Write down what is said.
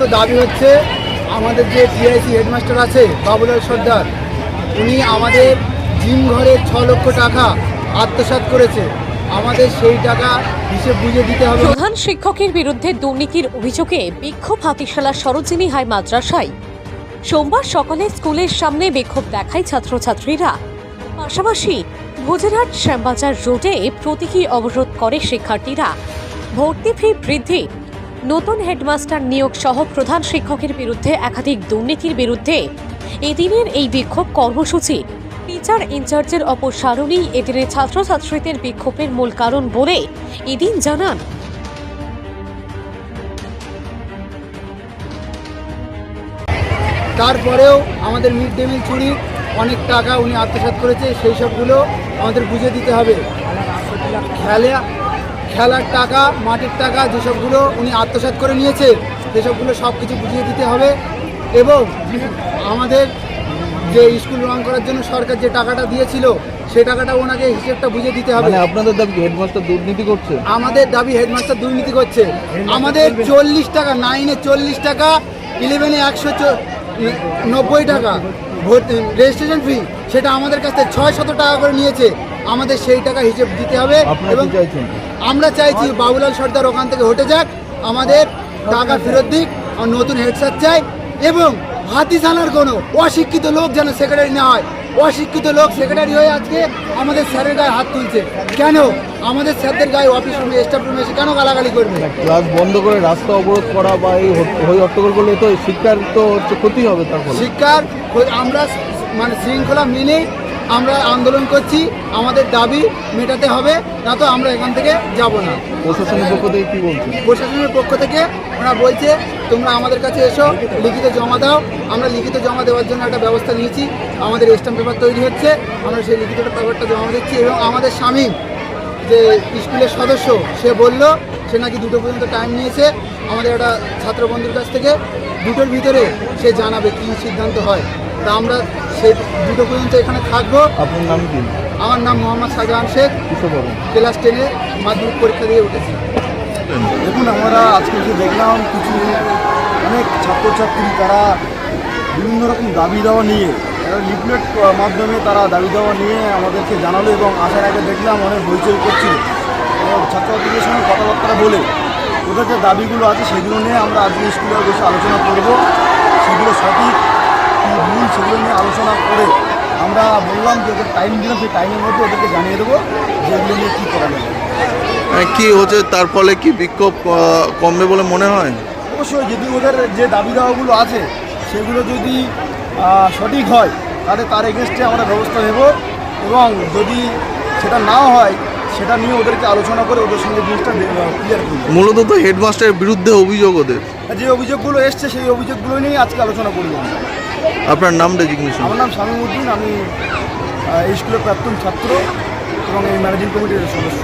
তো দাবি হচ্ছে আমাদের যে টিআইসি হেডমাস্টার আছে, বাবুলাল সর্দার, উনি আমাদের জিম ঘরে ছ লক্ষ টাকা আত্মসাৎ করেছে। আমাদের সেই টাকা হিসেব বুঝে দিতে হবে। প্রধান শিক্ষকের বিরুদ্ধে দুর্নীতির অভিযোগে বিক্ষোভ হাতিশালা সরোজিনী হাই মাদ্রাসায়। সোমবার সকালে স্কুলের সামনে বিক্ষোভ দেখায় ছাত্রছাত্রীরা। পাশাপাশি ভোজেরহাট শ্যামবাজার রোডে প্রতীকী অবরোধ করে শিক্ষার্থীরা। ভর্তি ফি বৃদ্ধি নতুন হেডমাস্টার নিয়োগ সহ প্রধান শিক্ষকের বিরুদ্ধে একাধিক দুর্নীতির বিরুদ্ধে এদিনের এই বিক্ষোভ কর্মসূচি। টিচার ইনচার্জের অপসারণই এদিনের ছাত্রছাত্রীদের বিক্ষোভের মূল কারণ বলে এদিন জানান। তারপরেও আমাদের মিড ডে মিল চুরি, অনেক টাকা উনি আত্মসাৎ করেছে, সেই সবগুলো আমাদের বুঝে দিতে হবে। খেলা খেলার টাকা মাটির টাকা যেসবগুলো উনি আত্মসাৎ করে নিয়েছে সেসবগুলো সব কিছু বুঝিয়ে দিতে হবে এবং আমাদের যে স্কুল রং করার জন্য সরকার যে টাকাটা দিয়েছিল সে টাকাটা ওনাকে হিসেবটা বুঝে দিতে হবে। মানে আপনাদের দাবি হেডমাস্টার দুর্নীতি করছে? আমাদের দাবি হেডমাস্টার দুর্নীতি করছে। আমাদের চল্লিশ টাকা নাইনে চল্লিশ টাকা ইলেভেনে একশো নব্বই টাকা। রেজিস্ট্রেশন ফি সেটা আমাদের কাছ থেকে ছয় শত টাকা করে নিয়েছে। আমাদের সেই টাকা হিসেব দিতে হবে এবং আমরা চাইছি বাবুলাল সর্দার ওখান থেকে হটে যাক আমাদের টাকা ফেরত দিক আর নতুন হেডসার চাই এবং হাতিশালার কোনো অশিক্ষিত লোক যেন সেক্রেটারি না হয়। অশিক্ষিত লোক সেক্রেটারি হয়ে আজকে আমাদের স্যারের গায়ে হাত তুলছে। কেন? আমাদের স্যারদের গায়ে অফিস রুমে স্টাফ রুমে এসে কেন গালাগালি করবে? ক্লাস বন্ধ করে রাস্তা অবরোধ করা বা এই হই হট্টগোল করলে তো শিক্ষার তো হচ্ছে ক্ষতি হবে তারপর শিক্ষার আমরা মানে শৃঙ্খলা মেনে আমরা আন্দোলন করছি আমাদের দাবি মেটাতে হবে না তো আমরা এখান থেকে যাব না। প্রশাসনের পক্ষ থেকে কী বলছেন? প্রশাসনের পক্ষ থেকে ওরা বলছে তোমরা আমাদের কাছে এসো লিখিত জমা দাও। আমরা লিখিত জমা দেওয়ার জন্য একটা ব্যবস্থা নিয়েছি। আমাদের স্ট্যাম্প পেপার তৈরি হচ্ছে আমরা সেই লিখিত পেপারটা জমা দিচ্ছি এবং আমাদের স্বামী যে স্কুলের সদস্য সে বলল সে নাকি দুটো পর্যন্ত টাইম নিয়েছে। আমাদের একটা ছাত্র বন্ধুর কাছ থেকে দুটোর ভিতরে সে জানাবে কী সিদ্ধান্ত হয়। তা আমরা সে দুটো পর্যন্ত এখানে থাকব। আপনার নাম কি? আমার নাম মোহাম্মদ শাহজাহান শেখ। ক্লাস টেনে মাধ্যমিক পরীক্ষা দিয়ে উঠেছি। দেখুন আমরা আজকে যে দেখলাম কিছু অনেক ছাত্রছাত্রী তারা বিভিন্ন রকম দাবি দেওয়া নিয়ে লিফলেট মাধ্যমে তারা দাবি দেওয়া নিয়ে আমাদেরকে জানালো এবং আসার আগে দেখলাম অনেক হইচই করছিল এবং ছাত্রছাত্রীদের সঙ্গে কথাবার্তা বলে ওদের যে দাবিগুলো আছে সেগুলো নিয়ে আমরা আজকে স্কুলে বসে আলোচনা করব। সেগুলো সঠিক আমরা বললাম যে ওদের টাইম দিলাম সেই টাইমের মধ্যে ওদেরকে জানিয়ে দেবো যে এগুলো নিয়ে কী করা যাবে কী হচ্ছে তার ফলে কি বিক্ষোভ কমবে বলে মনে হয়? অবশ্যই যদি ওদের যে দাবি দাওয়াগুলো আছে সেগুলো যদি সঠিক হয় তাহলে তার এগেনস্টে আমরা ব্যবস্থা নেব এবং যদি সেটা না হয় সেটা নিয়ে ওদেরকে আলোচনা করে ওদের সঙ্গে জিনিসটা ক্লিয়ার করব। মূলত তো হেডমাস্টারের বিরুদ্ধে অভিযোগ ওদের। যে অভিযোগগুলো এসছে সেই অভিযোগগুলো নিয়ে আজকে আলোচনা করব। আমরা। আপনার নাম ডেজিগনেশন আমার নাম শামীম উদ্দিন, আমি এই স্কুলের প্রাক্তন ছাত্র এবং এই ম্যানেজিং কমিটির সদস্য।